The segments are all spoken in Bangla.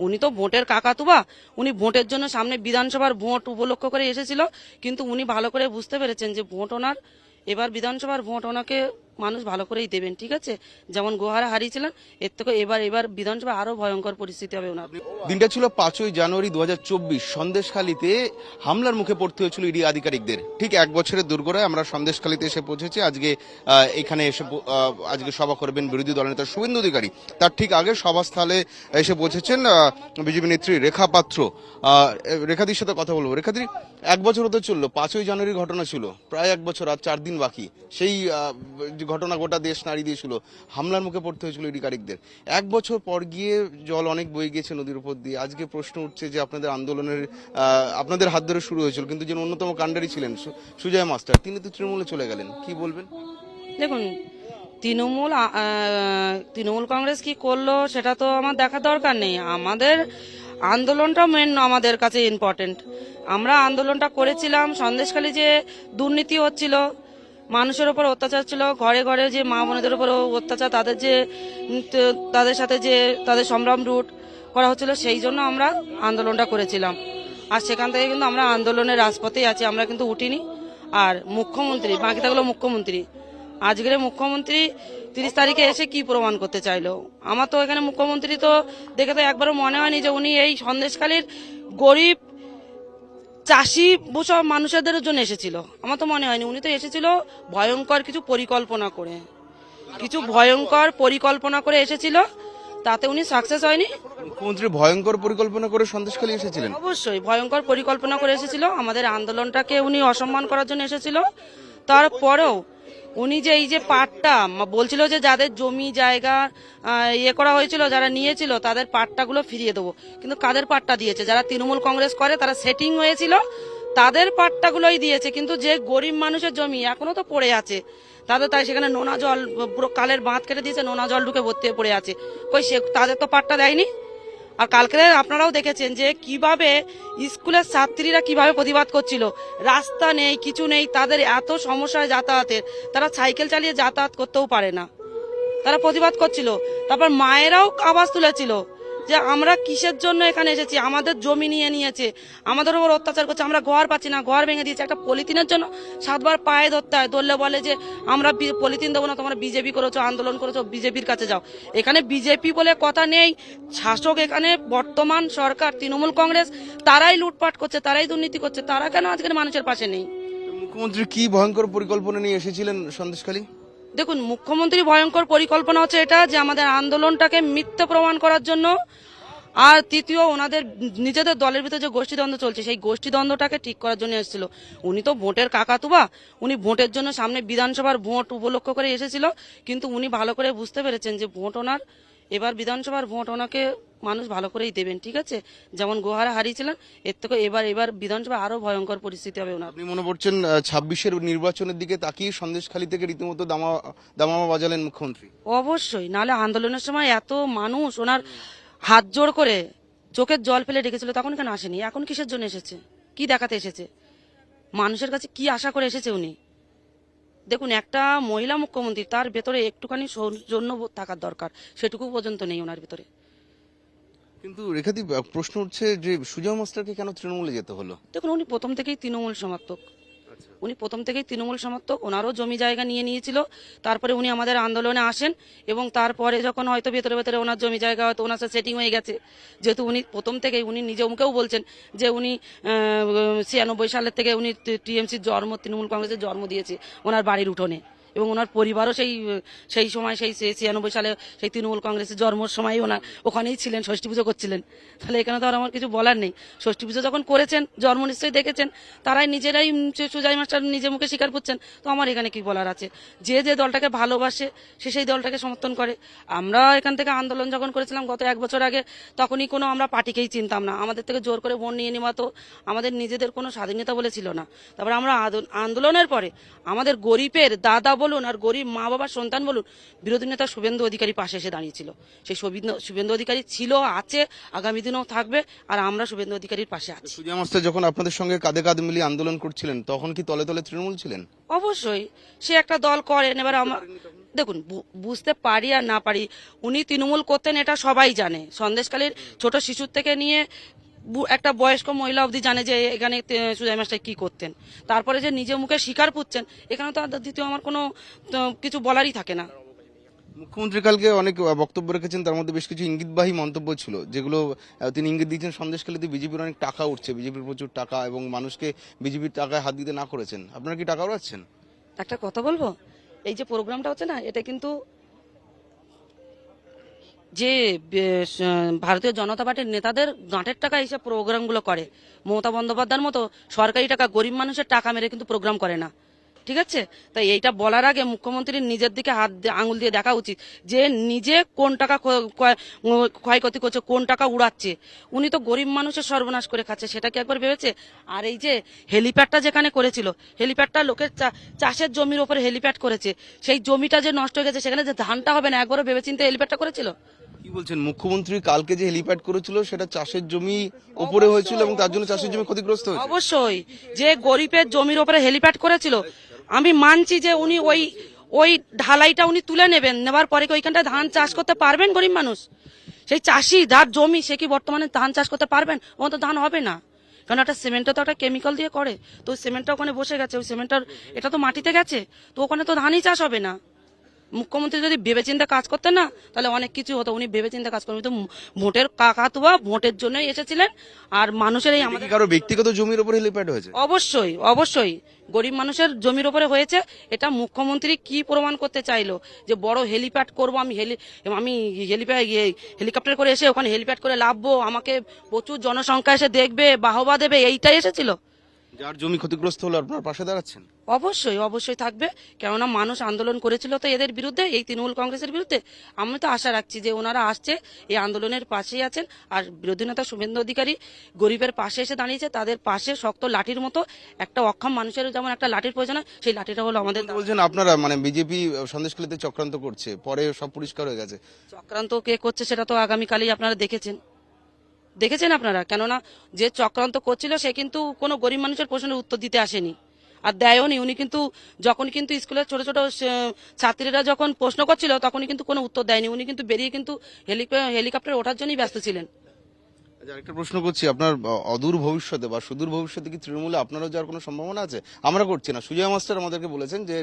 উনি তো ভোটের কাকাতুবা, উনি ভোটের জন্য সামনে বিধানসভার ভোট উপলক্ষ করে এসেছিল, কিন্তু উনি ভালো করে বুঝতে পেরেছেন যে ভোট ওনার, এবার বিধানসভার ভোট ওনাকে মানুষ ভালো করেই দেবেন, ঠিক আছে? যেমন গোহারা হারিয়েছিলেন, এর থেকে এবার এবার বিধানসভা আরও ভয়ঙ্কর পরিস্থিতি হবে ওনার। দিনটা ছিল পাঁচই জানুয়ারি দু হাজার চব্বিশ, সন্দেশখালীতে হামলার মুখে পড়তে হয়েছিল ইডি আধিকারিকদের। ঠিক এক বছরের দুর্গরায় আমরা সন্দেশখালীতে এসে পৌঁছেছি, আজকে এখানে এসে আজকে সভা করবেন বিরোধী দলনেতা শুভেন্দু অধিকারী। তার ঠিক আগে সভাস্থলে এসে পৌঁছেছেন বিজেপি নেত্রী রেখা পাত্র। রেখাদির সাথে কথা বলব। রেখাদি, এক বছর হতে চলল, পাঁচই জানুয়ারির ঘটনা ছিল, প্রায় এক বছর আর চার দিন বাকি। সেই ঘটনা গোটা দেশ নাড়ি দিয়েছিল। হামলার মুখে পড়তে হয়েছিল ইডিকারিকদের এক বছর পর গিয়ে জল অনেক বয়ে গিয়েছে নদীর উপর দিয়ে। আজকে প্রশ্ন উঠছে যে আপনাদের আন্দোলনের আপনাদের হাত ধরে শুরু হয়েছিল, কিন্তু যিনি অন্যতম কাণ্ডারি ছিলেন সুজয় মাস্টার, তিনি তো তৃণমূলে চলে গেলেন। কি বলবেন? দেখুন, তৃণমূল তৃণমূল কংগ্রেস কি করল সেটা তো আমার দেখার দরকার নেই। আমাদের আন্দোলনটা মেন আমাদের কাছে ইম্পর্টেন্ট আমরা আন্দোলনটা করেছিলাম, সন্দেশখালী যে দুর্নীতি হচ্ছিল মানুষের ওপর অত্যাচার ছিল, ঘরে ঘরে যে মা বোনেদের উপর অত্যাচার, তাদের যে, তাদের সাথে যে, তাদের সম্ভ্রম রুট করা হচ্ছিল, সেই জন্য আমরা আন্দোলনটা করেছিলাম। আর সেখান থেকে কিন্তু আমরা আন্দোলনের রাজপথেই আছি, আমরা কিন্তু উঠিনি। আর মুখ্যমন্ত্রী, বাকি থাকল মুখ্যমন্ত্রী। আজকের মুখ্যমন্ত্রী তিরিশ তারিখে এসে কি প্রমাণ করতে চাইলো? আমার তো এখানে মুখ্যমন্ত্রী তো দেখে তো একবারও মনে হয়নি যে উনি এই সন্দেশকালীর গরিব চাষি সব মানুষদের জন্য এসেছিল। আমার তো মনে হয়নি উনি তো এসেছিল ভয়ঙ্কর কিছু পরিকল্পনা করে। কিছু ভয়ঙ্কর পরিকল্পনা করে এসেছিল তাতে উনি সাকসেস হয়নি। মুখ্যমন্ত্রী ভয়ঙ্কর পরিকল্পনা করে সন্দেশখালী এসেছিলেন? অবশ্যই ভয়ঙ্কর পরিকল্পনা করে এসেছিল। আমাদের আন্দোলনটাকে উনি অসম্মান করার জন্য এসেছিল। তারপরেও উনি যে এই যে পাটটা বলছিল যে যাদের জমি, জায়গা ইয়ে করা হয়েছিল, যারা নিয়েছিল, তাদের পাট্টাগুলো ফিরিয়ে দেবো। কিন্তু কাদের পাট্টা দিয়েছে? যারা তৃণমূল কংগ্রেস করে, তারা সেটিং হয়েছিল, তাদের পাট্টাগুলোই দিয়েছে। কিন্তু যে গরিব মানুষের জমি এখনও তো পড়ে আছে, তাদের তাই সেখানে নোনা জল, পুরো কালের বাঁধ কেটে দিয়েছে, নোনা জল ঢুকে ভর্তি পড়ে আছে। কই সে, তাদের তো পাট্টা দেয়নি? আর কালকে আপনারাও দেখেছেন যে কীভাবে স্কুলের ছাত্রীরা কীভাবে প্রতিবাদ করছিল। রাস্তা নেই, কিছু নেই, তাদের এত সমস্যায় যাতায়াতের। তারা সাইকেল চালিয়ে যাতায়াত করতেও পারে না। তারা প্রতিবাদ করছিল। তারপর মায়েরাও আওয়াজ তুলেছিল। যে আমরা কিসের জন্য এখানে এসেছি? আমাদের জমি নিয়ে নিয়েছে। আমাদের উপর অত্যাচার করছে। আমরা ঘর পাচ্ছি না, ঘর ভেঙে দিয়েছে। একটা পলিথিনের জন্য সাতবার পায়ে ধরতে হয়। ধরলে বলে যে, আমরা পলিথিন দেবো না, তোমরা বিজেপি করেছ, আন্দোলন করেছ, বিজেপির কাছে যাও। এখানে বিজেপি বলে কথা নেই। শাসক এখানে, বর্তমান সরকার, তৃণমূল কংগ্রেস, তারাই লুটপাট করছে, তারাই দুর্নীতি করছে। তারা কেন আজকের মানুষের পাশে নেই? মুখ্যমন্ত্রী কি ভয়ঙ্কর পরিকল্পনা নিয়ে এসেছিলেন সন্দেশখালী? দেখুন, মুখ্যমন্ত্রী ভয়ঙ্কর পরিকল্পনা হচ্ছে এটা যে আমাদের আন্দোলনটাকে মিথ্যা প্রমাণ করার জন্য আর তৃতীয়, ওনাদের নিজেদের দলের ভিতরে যে গোষ্ঠীদ্বন্দ্ব চলছে, সেই গোষ্ঠীদ্বন্দ্বটাকে ঠিক করার জন্য এসেছিল। উনি তো ভোটের কাকাতুবা, উনি ভোটের জন্য সামনে বিধানসভার ভোট উপলক্ষ করে এসেছিল, কিন্তু উনি ভালো করে বুঝতে পেরেছেন যে ভোট ওনার এবার বিধানসভার ভোট ওনাকে মানুষ ভালো করেই দেবেন ঠিক আছে? যেমন গোহারা হারিয়েছিলেন এর থেকে এবার এবার বিধানসভা আরও ভয়ঙ্কর পরিস্থিতি হবে ওনার। আপনি মনে করছেন ছাব্বিশের নির্বাচনের দিকে তাকিয়ে সন্দেশখালী থেকে রীতিমতো দামা দামামা বাজালেন মুখ্যমন্ত্রী? অবশ্যই নাহলে আন্দোলনের সময় এত মানুষ ওনার হাত জোড় করে চোখের জল ফেলে ডেকেছিল তখন কেন আসেনি? এখন কিসের জন্য এসেছে? কি দেখাতে এসেছে? মানুষের কাছে কি আশা করে এসেছে উনি? দেখুন একটা মহিলা মুখ্যমন্ত্রী তার ভেতরে একটুখানি সৌজন্য থাকার দরকার। সেটুকু পর্যন্ত নেই ওনার ভেতরে। কিন্তু রেখাদি প্রশ্ন উঠছে যে সুজয় মাস্টারকে কেন তৃণমূলে যেতে হলো? দেখুন উনি প্রথম থেকেই তৃণমূল সমর্থক। উনি প্রথম থেকেই তৃণমূল সমর্থক, ওনারও জমি জায়গা নিয়ে নিয়েছিল। তারপরে উনি আমাদের আন্দোলনে আসেন এবং তারপরে যখন হয়তো ভেতরে ভেতরে ওনার জমি জায়গা হয়তো ওনার সাথে সেটিং হয়ে গেছে, যেহেতু উনি প্রথম থেকেই, উনি নিজে মুখেও বলছেন যে উনি ছিয়ানব্বই সালের থেকে উনি টিএমসির জন্ম, তৃণমূল কংগ্রেসের জন্ম দিয়েছে, ওনার বাড়ির উঠোনে। এবং ওনার পরিবারও সেই সেই সময়, সেই ছিয়ানব্বই সালে সেই তৃণমূল কংগ্রেসের জন্মর সময় ওনার ওখানেই ছিলেন, ষষ্ঠী পুজো করছিলেন। তাহলে এখানে তো আর আমার কিছু বলার নেই। ষষ্ঠী পুজো যখন করেছেন, জন্ম নিশ্চয়ই দেখেছেন, তারাই নিজেরাই সুজাই মাস্টার নিজের মুখে স্বীকার করছেন। তো আমার এখানে কি বলার আছে? যে যে দলটাকে ভালোবাসে, সে সেই দলটাকে সমর্থন করে। আমরা এখান থেকে আন্দোলন যখন করেছিলাম গত এক বছর আগে, তখনই কোনো আমরা পার্টিকেই চিনতাম না। আমাদের থেকে জোর করে ভোট নিয়ে নেওয়া তো আমাদের নিজেদের কোনো স্বাধীনতা বলে ছিল না। তারপরে আমরা আন্দোলনের পরে আমাদের গরিবের দাদা বলুন আর গরিব মা বাবার সন্তান বলুন বিরোধী নেতা শুভেন্দু অধিকারী পাশে এসে দাঁড়িয়েছিল। সেই শুভেন্দু- অধিকারী ছিল আছে আগামী দিনেও থাকবে আর আমরা শুভেন্দু অধিকারীর পাশে আছি। সুজয় যখন আপনাদের সঙ্গে কাঁধে কাঁধ মিলিয়ে আন্দোলন করছিলেন তখন কি তলে তলে তৃণমূল ছিলেন? অবশ্যই। সে একটা দল করেন এবার আমার দেখুন বুঝতে পারি আর না পারি উনি তৃণমূল করতেন এটা সবাই জানে। সন্দেশকালীর ছোট শিশুর থেকে নিয়ে একটা বয়স্ক মহিলা অবধি জানে যে এখানে সুজয় মাস্টার কি করতেন। তারপরে যে নিজে মুখে স্বীকার পুচ্ছেন এখানে তো দ্বিতীয় আমার কোনো তো, কিছু বলারই থাকে না। মুখ্যমন্ত্রী কালকে অনেক বক্তব্য রেখেছেন তার মধ্যে বেশ কিছু ইঙ্গিতবাহী মন্তব্য ছিল যেগুলো তিনি ইঙ্গিত দিয়েছেন সন্দেশখালীতে বিজেপির অনেক টাকা উঠছে বিজেপির প্রচুর টাকা এবং মানুষকে বিজেপির টাকায় হাত দিতে না করেছেন। আপনারা কি টাকা উড়াচ্ছেন? একটা কথা বলব? এই যে প্রোগ্রামটা হচ্ছে না এটা কিন্তু যে ভারতীয় জনতা পার্টির নেতাদের গাঁটের টাকা এইসব প্রোগ্রামগুলো করে। মমতা বন্দ্যোপাধ্যায়ের মতো সরকারি টাকা গরিব মানুষের টাকা মেরে কিন্তু প্রোগ্রাম করে না। ঠিক আছে? তাই এইটা বলার আগে মুখ্যমন্ত্রীর নিজের দিকে হাত আঙুল দিয়ে দেখা উচিত যে, নিজে কোন টাকা ক্ষ- ক্ষ- ক্ষয়ক্ষতি করছে, কোন টাকা উড়াচ্ছে। উনি তো গরিব মানুষের সর্বনাশ করে খাচ্ছে, সেটা কি একবার ভেবেছে? আর এই যে, হেলিপ্যাডটা যেখানে করেছিল, হেলিপ্যাডটা লোকের চাষের জমির ওপরে হেলিপ্যাড করেছে। সেই জমিটা যে নষ্ট হয়ে গেছে, সেখানে যে ধানটা হবে না, একবারও ভেবেচিন্তে হেলিপ্যাডটা করেছিল? কি বলছেন, মুখ্যমন্ত্রী কালকে যে হেলিপ্যাড করেছিল, সেটা চাষের জমি উপরে হয়েছিল এবং তার জন্য চাষের জমি ক্ষতিগ্রস্ত অবশ্যই, যে গরিবের জমির ওপরে হেলিপ্যাড করেছিল, আমি মানছি যে উনি ওই ওই ঢালাইটা উনি তুলে নেবেন নেবার পরে ওইখানটা ধান চাষ করতে পারবেন গরিব মানুষ? সেই চাষি, যার জমি, সে কি বর্তমানে ধান চাষ করতে পারবেন? ওখানে তো ধান হবে না। কারণ একটা সিমেন্টটা তো একটা কেমিক্যাল দিয়ে করে, তো সিমেন্টটা ওখানে বসে গেছে, ওই সিমেন্টটার, এটা তো মাটিতে গেছে, তো ওখানে তো ধানই চাষ হবে না। মুখ্যমন্ত্রী যদি ভেবেচিন্তে কাজ করতেন না তাহলে অনেক কিছু হতো। উনি ভেবেচিন্তে কাজ করবেন তো ভোটের কাকাতুয়া ভোটের জন্যই এসেছিলেন। আর মানুষের এই আমাদের কারও ব্যক্তিগত জমির উপর হেলিপ্যাড হয়েছে? অবশ্যই অবশ্যই। গরিব মানুষের জমির উপরে হয়েছে। এটা মুখ্যমন্ত্রী কি প্রমাণ করতে চাইলো? যে বড় হেলিপ্যাড করব আমি হেলি আমি হেলিপ্যাড হেলিকপ্টার করে এসে ওখানে হেলিপ্যাড করে লাভবো। আমাকে প্রচুর জনসংখ্যা এসে দেখবে বাহবা দেবে এইটাই এসেছিল? যার জমি ক্ষতিগ্রস্ত হলো আপনার পাশে দাঁড়াচ্ছেন? অবশ্যই অবশ্যই থাকবে। কেননা মানুষ আন্দোলন করেছিল তো এদের বিরুদ্ধে এই তৃণমূল কংগ্রেসের বিরুদ্ধে। আমি তো আশা রাখছি যে ওনারা আসছে এই আন্দোলনের পাশেই আছেন। আর বিরোধী নেতা শুভেন্দু অধিকারী গরিবের পাশে এসে দাঁড়িয়েছে তাদের পাশে শক্ত লাঠির মতো একটা অক্ষম মানুষের যেমন একটা লাঠির প্রয়োজন হয় সেই লাঠিটা হলো আমাদের। বলছেন আপনারা মানে বিজেপি সন্দেশখালীতে চক্রান্ত করছে পরে সব পরিষ্কার হয়ে গেছে। চক্রান্ত কে করছে সেটা তো আগামীকালই আপনারা দেখেছেন। দেখেছেন আপনারা? কেননা যে চক্রান্ত করছিল সে কিন্তু কোনো গরিব মানুষের প্রশ্নের উত্তর দিতে আসেনি। আর দেয়ও নি। উনি কিন্তু যখন কিন্তু স্কুলের ছোট ছোট ছাত্রীরা যখন প্রশ্ন করছিল তখনই কিন্তু কোনো উত্তর দেয়নি। উনি কিন্তু বেরিয়ে কিন্তু হেলিকপ্টার ওঠার জন্যই ব্যস্ত ছিলেন। আচ্ছা একটা প্রশ্ন করছি। আপনার অদূর ভবিষ্যতে বা সুদূর ভবিষ্যতে কি তৃণমূলে আপনারও যাওয়ার কোনো সম্ভাবনা আছে? আমরা করছি না। সুজয় মাস্টার আমাদেরকে বলেছেন যে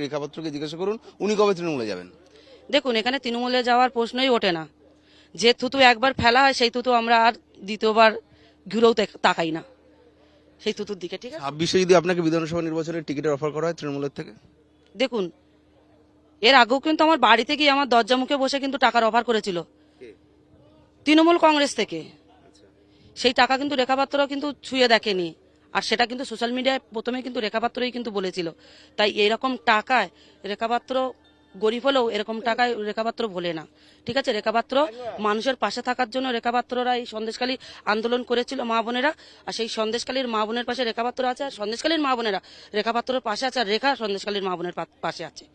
জিজ্ঞাসা করুন উনি কবে তৃণমূলে যাবেন? দেখুন এখানে তৃণমূলে যাওয়ার প্রশ্নই ওঠে না। যে থুতু একবার ফেলা হয় সেই থুতু আমরা আর দ্বিতীয়বার ঘুরেও তাকাই না। সেই থুতুর দিকে ঠিক আছে? ছাব্বিশে যদি আপনাকে বিধানসভা নির্বাচনের টিকিটের অফার করা হয় তৃণমূলের থেকে? দেখুন এর আগেও কিন্তু আমার বাড়িতে গিয়ে আমার দরজা মুখে বসে কিন্তু টাকার অফার করেছিল। তৃণমূল কংগ্রেস থেকে। সেই টাকা কিন্তু রেখাপাত্র কিন্তু ছুঁয়ে দেখেনি। আর সেটা কিন্তু সোশ্যাল মিডিয়ায় প্রথমে কিন্তু রেখাপাত্রই কিন্তু বলেছিল। তাই এরকম টাকায় রেখাপাত্র গরিব হলেও এরকম টাকায় রেখাপাত্র ভোলে না। ঠিক আছে? রেখাপাত্র মানুষের পাশে থাকার জন্য রেখাপাত্ররা এই সন্দেশকালী আন্দোলন করেছিল মা বোনেরা। আর সেই সন্দেশকালীর মা বোনের পাশে রেখাপাত্র আছে, আর সন্দেশকালীর মা বোনেরা রেখাপাত্রের পাশে আছে, আর রেখা সন্দেশকালীর মা বোনের পাশে আছে।